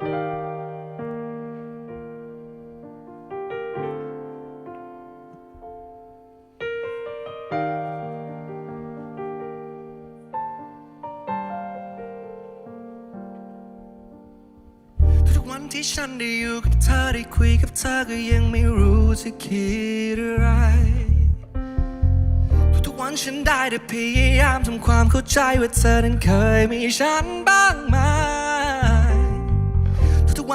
ทุกวันที่ฉันได้อยู่กับเธอได้คุยกับเธอก็ยังไม่รู้จะคิดอะไร ทุกๆวันฉันได้แต่พยายามทำความเข้าใจว่าเธอนั้นเคยมีฉันบ้างไหม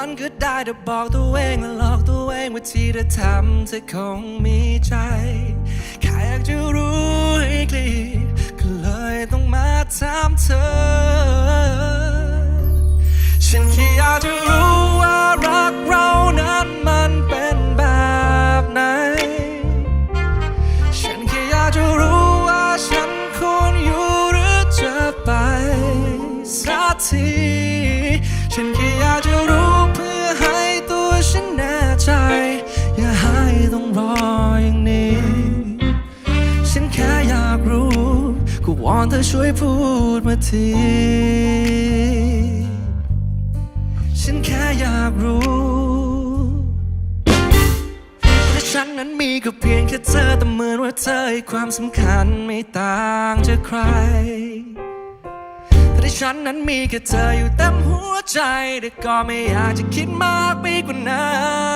นก็ได้แต่บอกตัวเองและหลอกตัวเองว่าที่เธอทำเธอคงมีใจแค่อยากจะรู้ให้กลีก็เลยต้องมาถามเธอ ฉันแค่อยากจะรู้ว่ารักเรานั้นมันเป็นแบบไหน ฉันแค่อยากจะรู้ว่าฉันควรอยู่หรือจะไปสักทีฉันแค่อยากจะรู้ วอนเธอช่วยพูดมาที ฉันแค่อยากรู้และฉันนั้นมีก็เพียงแค่เธอแต่เหมือนว่าเธอให้ความสำคัญไม่ต่างจากใครแต่ที่ฉันนั้นมีแค่เธออยู่เต็มหัวใจ แต่ก็ไม่อยากจะคิดมากไปกว่านั้น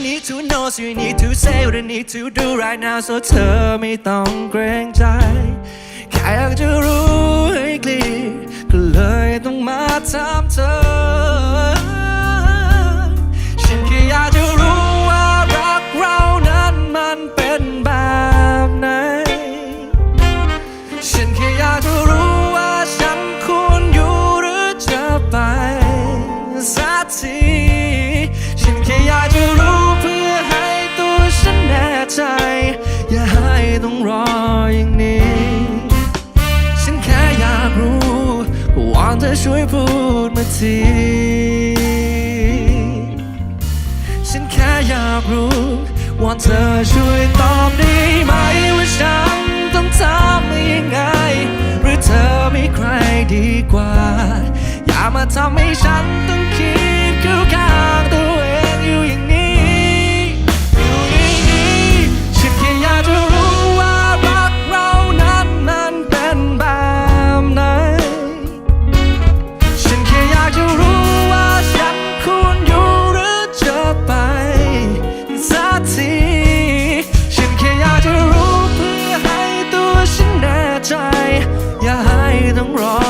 need to know so you need to say what I need to do right now so เธอไม่ต้องเกรงใจ แค่อยากจะรู้ให้กลีก็เลยต้องมาถามเธอ ใจ อย่าให้ต้องรออย่างนี้ ฉันแค่อยากรู้วอนเธอช่วยพูดมาทีฉันแค่อยากรู้วอนเธอช่วยตอบได้ไหมว่าฉันต้องทำยังไง หรือเธอมีใครดีกว่า อย่ามาทำให้ฉันต้องคิดคู่ข้า อย่าให้ต้องรอ